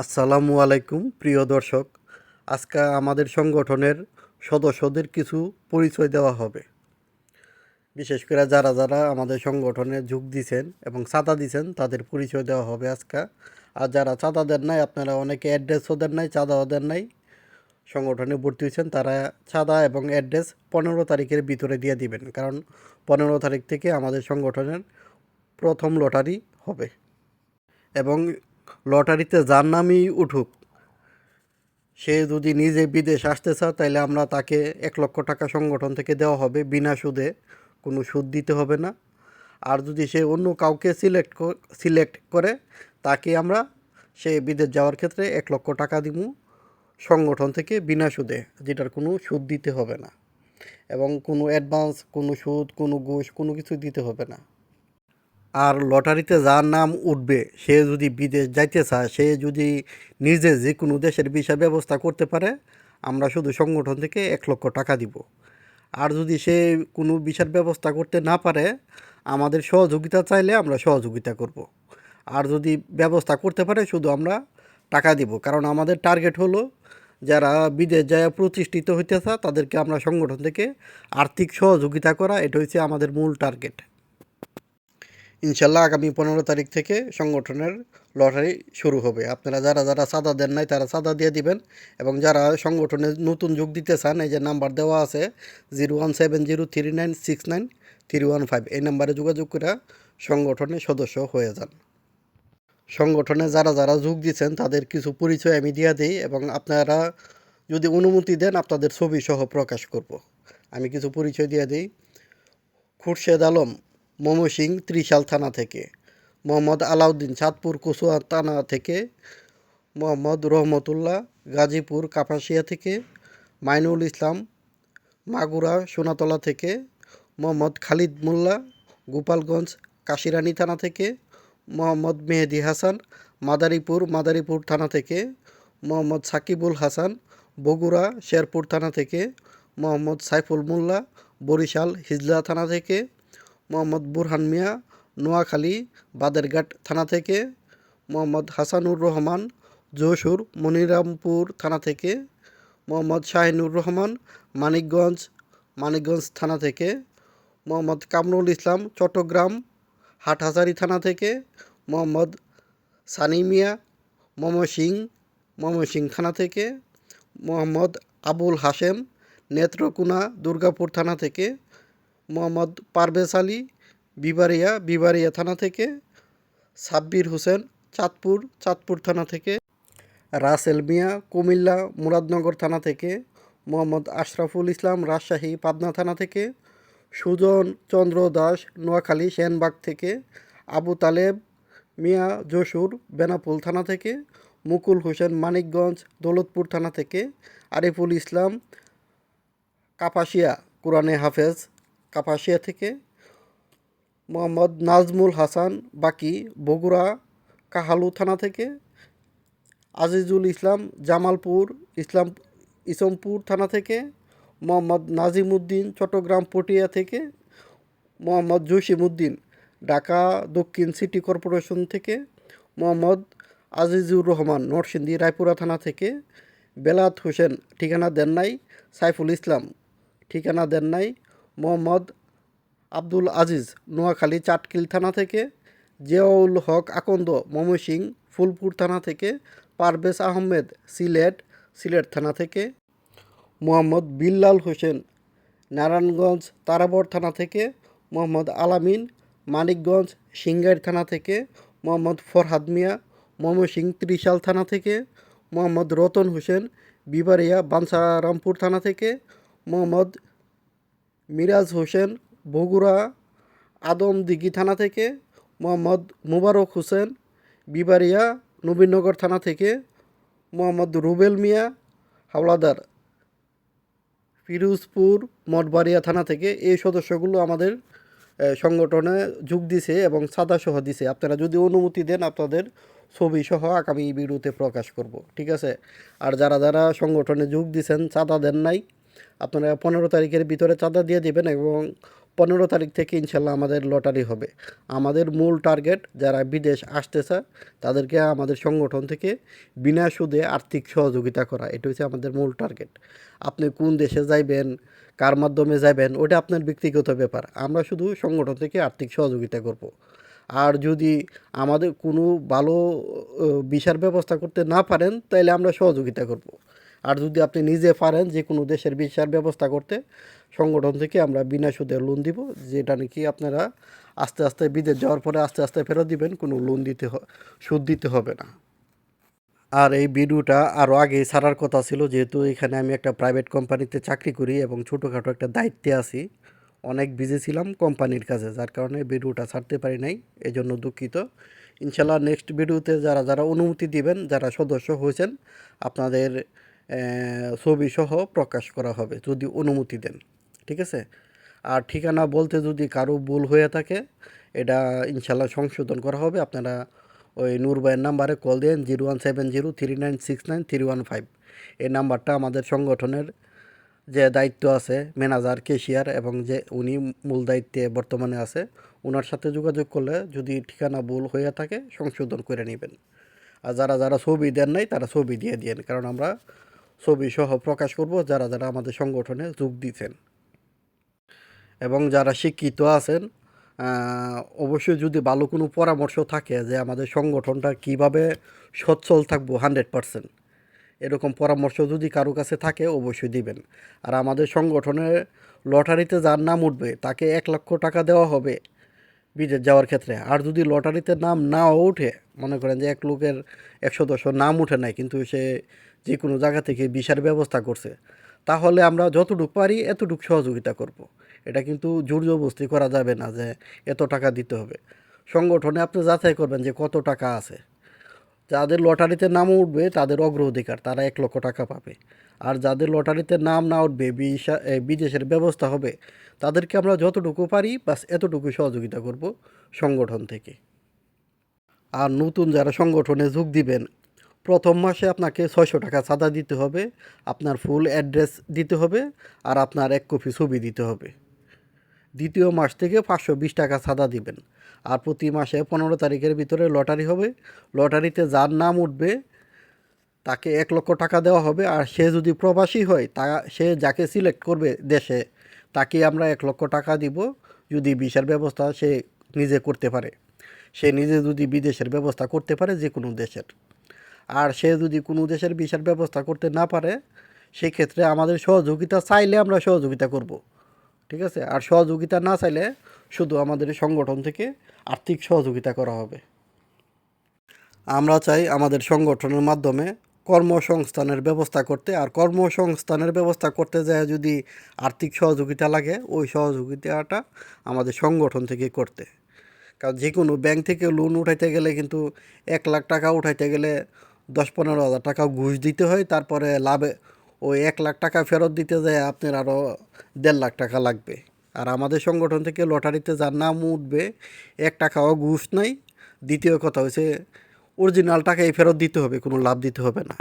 আসসালামু আলাইকুম, প্রিয় দর্শক। আজকে আমাদের সংগঠনের সদস্যদের কিছু পরিচয় দেওয়া হবে। বিশেষ করে যারা যারা আমাদের সংগঠনে যোগ দিছেন এবং চাঁদা দিছেন তাদের পরিচয় দেওয়া হবে আজকে। আর যারা চাঁদা দেন নাই, আপনারা অনেকে অ্যাড্রেসও দেন নাই চাঁদাও দেন নাই। সংগঠনে ভর্তি হয়েছেন, তারা চাঁদা এবং অ্যাড্রেস পনেরো তারিখের ভিতরে দিয়ে দিবেন। কারণ পনেরো তারিখ থেকে আমাদের সংগঠনের প্রথম লটারি হবে। এবং লটারিতে যার নামই উঠুক, সে যদি নিজে বিদেশ আসতে চায় তাহলে আমরা তাকে এক লক্ষ টাকা সংগঠন থেকে দেওয়া হবে। বিনা সুদে কোনো সুদ দিতে হবে না। আর যদি সে অন্য কাউকে সিলেক্ট সিলেক্ট করে, তাকে আমরা সে বিদেশ যাওয়ার ক্ষেত্রে এক লক্ষ টাকা দিব সংগঠন থেকে বিনা সুদে, যেটার কোনো সুদ দিতে হবে না। এবং কোনো অ্যাডভান্স, কোনো সুদ, কোনো ঘুষ, কোনো কিছু দিতে হবে না। আর লটারিতে যার নাম উঠবে, সে যদি বিদেশ যাইতে চায়, সে যদি নিজে যে কোনো দেশের ভিসা ব্যবস্থা করতে পারে, আমরা শুধু সংগঠন থেকে এক লক্ষ টাকা দিব। আর যদি সে কোনো ভিসার ব্যবস্থা করতে না পারে, আমাদের সহযোগিতা চাইলে আমরা সহযোগিতা করব। আর যদি ব্যবস্থা করতে পারে, শুধু আমরা টাকা দিব। কারণ আমাদের টার্গেট হলো, যারা বিদেশ যায় প্রতিষ্ঠিত হইতে চায় তাদেরকে আমরা সংগঠন থেকে আর্থিক সহযোগিতা করা, এটা হচ্ছে আমাদের মূল টার্গেট। ইনশাল্লাহ আগামী পনেরো তারিখ থেকে সংগঠনের লটারি শুরু হবে। আপনারা যারা যারা চাঁদা দেন নাই, তারা চাঁদা দিয়ে দিবেন এবং যারা সংগঠনে নতুন যোগ দিতে চান, এই যে নাম্বার দেওয়া আছে zero one seven zero three nine six nine three one five, এই নাম্বারে যোগাযোগ করে সংগঠনে সদস্য হয়ে যান। সংগঠনে যারা যারা যোগ দিচ্ছেন, তাদের কিছু পরিচয় আমি দিয়ে দিই এবং আপনারা যদি অনুমতি দেন, আপনাদের ছবি সহ প্রকাশ করব। আমি কিছু পরিচয় দিয়ে দিই। খুরশেদ আলম ময়মনসিং ত্রিশাল থানা থেকে। মোহাম্মদ আলাউদ্দিন চাঁদপুর কুসুয়া থানা থেকে। মোহাম্মদ রহমতুল্লাহ গাজীপুর কাপাসিয়া থেকে। মাইনুল ইসলাম মাগুরা সোনাতলা থেকে। মোহাম্মদ খালিদ মোল্লা গোপালগঞ্জ কাশিরানী থানা থেকে। মোহাম্মদ মেহেদি হাসান মাদারীপুর মাদারীপুর থানা থেকে। মোহাম্মদ সাকিবুল হাসান বগুড়া শেরপুর থানা থেকে। মোহাম্মদ সাইফুল মোল্লা বরিশাল হিজলা থানা থেকে। মোহাম্মদ বুরহান মিয়া, নোয়াখালী, বাদেরঘাট থানা থেকে, মোহাম্মদ হাসানুর রহমান, যশোর, মনিরামপুর থানা থেকে, মোহাম্মদ শাহিনুর রহমান, মানিকগঞ্জ মানিকগঞ্জ থানা থেকে, মোহাম্মদ কামরুল ইসলাম, চট্টগ্রাম, হাটহাজারি থানা থেকে, মোহাম্মদ সানি মিয়া ময়মনসিং ময়মনসিং থানা থেকে, মোহাম্মদ আবুল হাশেম, নেত্রকোনা, দুর্গাপুর থানা থেকে মোহাম্মদ পারভেজ আলী, বিবারিয়া বিবারিয়া থানা থেকে, সাব্বির হোসেন, চাঁদপুর চাঁদপুর থানা থেকে, রাসেল মিয়া, কুমিল্লা, মুরাদনগর থানা থেকে, মোহাম্মদ আশরাফুল ইসলাম, রাজশাহী, পাবনা থানা থেকে, সুজন চন্দ্র দাস, নোয়াখালী, সেনবাগ থেকে, আবু তালেব, মিয়া যশোর, বেনাপুল থানা থেকে, মুকুল হোসেন, মানিকগঞ্জ, দৌলতপুর থানা থেকে, আরিফুল ইসলাম, কাপাসিয়া, কোরআনে হাফেজ। কাপাসিয়া থেকে মোহাম্মদ নাজমুল হাসান বাকি বগুড়া কাহালু থানা থেকে, আজিজুল ইসলাম জামালপুর, ইসলাম ইসমপুর থানা থেকে, মোহাম্মদ নাজিমুদ্দিন চট্টগ্রাম পটিয়া থেকে, মোহাম্মদ জসিমুদ্দিন ঢাকা দক্ষিণ সিটি কর্পোরেশন থেকে, মোহাম্মদ আজিজুর রহমান নরসিংদী রায়পুরা থানা থেকে, বেলাত হোসেন ঠিকানা দেন নাই, সাইফুল ইসলাম ঠিকানা দেন নাই মোহাম্মদ আব্দুল আজিজ, নোয়াখালী চাটকিল থানা থেকে, জিয়াউল হক আকন্দ ময়মনসিং ফুলপুর থানা থেকে, পারভেজ আহমেদ, সিলেট সিলেট থানা থেকে, মোহাম্মদ বিল্লাল হোসেন, নারায়ণগঞ্জ তারাবর থানা থেকে, মোহাম্মদ আলামিন, মানিকগঞ্জ, সিঙ্গাইর থানা থেকে, মোহাম্মদ ফরহাদ মিয়া ময়মনসিং ত্রিশাল থানা থেকে, মোহাম্মদ রতন হোসেন বিবারিয়া বাঞ্ছারামপুর থানা থেকে, মোহাম্মদ মিরাজ হোসেন, বগুড়া আদম আদমদিঘি থানা থেকে মোহাম্মদ মুবারক হোসেন বিবারিয়া নবীনগর থানা থেকে মোহাম্মদ রুবেল মিয়া, হাওলাদার, ফিরোজপুর, মঠবাড়িয়া থানা থেকে এই সদস্যগুলো আমাদের সংগঠনে যোগ দিছে এবং সাদা সহ দিছে। আপনারা যদি অনুমতি দেন আপনাদের ছবি সহ আগামী ভিডিওতে প্রকাশ করব, ঠিক আছে? আর যারা যারা সংগঠনে যোগ দিছেন, চাঁদা দেন নাই আপনারা পনেরো তারিখের ভিতরে চাঁদা দিয়ে দিবেন এবং পনেরো তারিখ থেকে ইনশাল্লাহ আমাদের লটারি হবে। আমাদের মূল টার্গেট যারা বিদেশ আসতে চায় তাদেরকে আমাদের সংগঠন থেকে বিনা সুদে আর্থিক সহযোগিতা করা, এটা হচ্ছে আমাদের মূল টার্গেট। আপনি কোন দেশে যাইবেন, কার মাধ্যমে যাবেন ওটা আপনার ব্যক্তিগত ব্যাপার। আমরা শুধু সংগঠন থেকে আর্থিক সহযোগিতা করব। আর যদি আমাদের কোনো ভালো ভিসার ব্যবস্থা করতে না পারেন তাহলে আমরা সহযোগিতা করব। আর যদি আপনি নিজে পারেন যে কোনো দেশের ভিসার ব্যবস্থা করতে, সংগঠন থেকে আমরা বিনা সুদে লোন দিব, যেটা নাকি আপনারা আস্তে আস্তে বিদেশ যাওয়ার পরে আস্তে আস্তে ফেরত দিবেন, কোনো লোন দিতে সুদ দিতে হবে না। আর এই ভিডিওটা আরও আগে ছাড়ার কথা ছিল, যেহেতু এখানে আমি একটা প্রাইভেট কোম্পানিতে চাকরি করি এবং ছোটোখাটো একটা দায়িত্বে আছি। অনেক বিজি ছিলাম কোম্পানির কাছে যার কারণে ভিডিওটা ছাড়তে পারি নাই এই জন্য দুঃখিত। ইনশাল্লাহ নেক্সট ভিডিওতে যারা যারা অনুমতি দিবেন, যারা সদস্য হয়েছেন, আপনাদের ছবি সহ প্রকাশ করা হবে যদি অনুমতি দেন, ঠিক আছে? আর ঠিকানা বলতে যদি কারও ভুল হয়ে থাকে, এটা ইনশাল্লাহ সংশোধন করা হবে। আপনারা ওই নূর ভাইয়ের নাম্বারে কল দেন, zero one seven zero three nine six nine three one five. এই নাম্বারটা আমাদের সংগঠনের যে দায়িত্ব আছে, ম্যানেজার কেশিয়ার এবং যে উনি মূল দায়িত্বে বর্তমানে আছে ওনার সাথে যোগাযোগ করলে যদি ঠিকানা ভুল হয়ে থাকে, সংশোধন করে নেবেন। আর যারা যারা ছবি দেন নাই, তারা ছবি দিয়ে দিয়েন, কারণ আমরা ছবি সহ প্রকাশ করব যারা যারা আমাদের সংগঠনে যোগ দিচ্ছেন এবং যারা শিক্ষিত আছেন অবশ্যই যদি ভালো কোনো পরামর্শ থাকে যে আমাদের সংগঠনটা কীভাবে সচ্ছল থাকব হান্ড্রেড পারসেন্ট, এরকম পরামর্শ যদি কারও কাছে থাকে অবশ্যই দিবেন। আর আমাদের সংগঠনের লটারিতে যার নাম উঠবে, তাকে এক লক্ষ টাকা দেওয়া হবে বিদেশ যাওয়ার ক্ষেত্রে। আর যদি লটারিতে নাম নাও ওঠে, মনে করেন যে এক লোকের একশো দশ নাম উঠে নাই, কিন্তু সে যে কোনো জায়গা থেকে বিশার ব্যবস্থা করছে, তাহলে আমরা যতটুকু পারি এতটুকু সহযোগিতা করব। এটা কিন্তু জোর জবস্তি করা যাবে না যে এত টাকা দিতে হবে। সংগঠনে আপনি যাচাই করবেন যে কত টাকা আছে। যাদের লটারিতে নাম উঠবে, তাদের অগ্রাধিকার, তারা এক লক্ষ টাকা পাবে। আর যাদের লটারিতে নাম না উঠবে বিদেশের ব্যবস্থা হবে, তাদেরকে আমরা যতটুকু পারি, বাস এতটুকু সহযোগিতা করব সংগঠন থেকে। আর নতুন যারা সংগঠনে যোগ দিবেন প্রথম মাসে আপনাকে ছয়শো টাকা চাঁদা দিতে হবে, আপনার ফুল অ্যাড্রেস দিতে হবে আর আপনার এক কপি ছবি দিতে হবে। দ্বিতীয় মাস থেকে পাঁচশো বিশ টাকা চাঁদা দিবেন। আর প্রতি মাসে পনেরো তারিখের ভিতরে লটারি হবে। লটারিতে যার নাম উঠবে, তাকে এক লক্ষ টাকা দেওয়া হবে। আর সে যদি প্রবাসী হয়, তা সে যাকে সিলেক্ট করবে দেশে, তাকে আমরা এক লক্ষ টাকা দিব যদি ভিসার ব্যবস্থা সে নিজে করতে পারে। সে নিজে যদি বিদেশের ব্যবস্থা করতে পারে, যে কোনো দেশের। আর সে যদি কোনো দেশের ভিসার ব্যবস্থা করতে না পারে, সেক্ষেত্রে আমাদের সহযোগিতা চাইলে আমরা সহযোগিতা করব। ঠিক আছে? আর সহযোগিতা না চাইলে শুধু আমাদের সংগঠন থেকে আর্থিক সহযোগিতা করা হবে। আমরা চাই আমাদের সংগঠনের মাধ্যমে কর্মসংস্থানের ব্যবস্থা করতে, আর কর্মসংস্থানের ব্যবস্থা করতে যায় যদি আর্থিক সহযোগিতা লাগে, ওই সহযোগিতাটা আমাদের সংগঠন থেকে করতে। কারণ যে কোনো ব্যাংক থেকে লোন উঠাইতে গেলে কিন্তু এক লাখ টাকা উঠাইতে গেলে দশ পনেরো হাজার টাকা ঘুষ দিতে হয়, তারপরে লাভে ওই এক লাখ টাকা ফেরত দিতে যায়, আপনার আরও দেড় লাখ টাকা লাগবে। আর আমাদের সংগঠন থেকে লটারিতে যার নাম উঠবে, এক টাকাও ঘুষ নাই। দ্বিতীয় কথা হচ্ছে অরিজিনাল টাকাই ফেরত দিতে হবে, কোনো লাভ দিতে হবে না।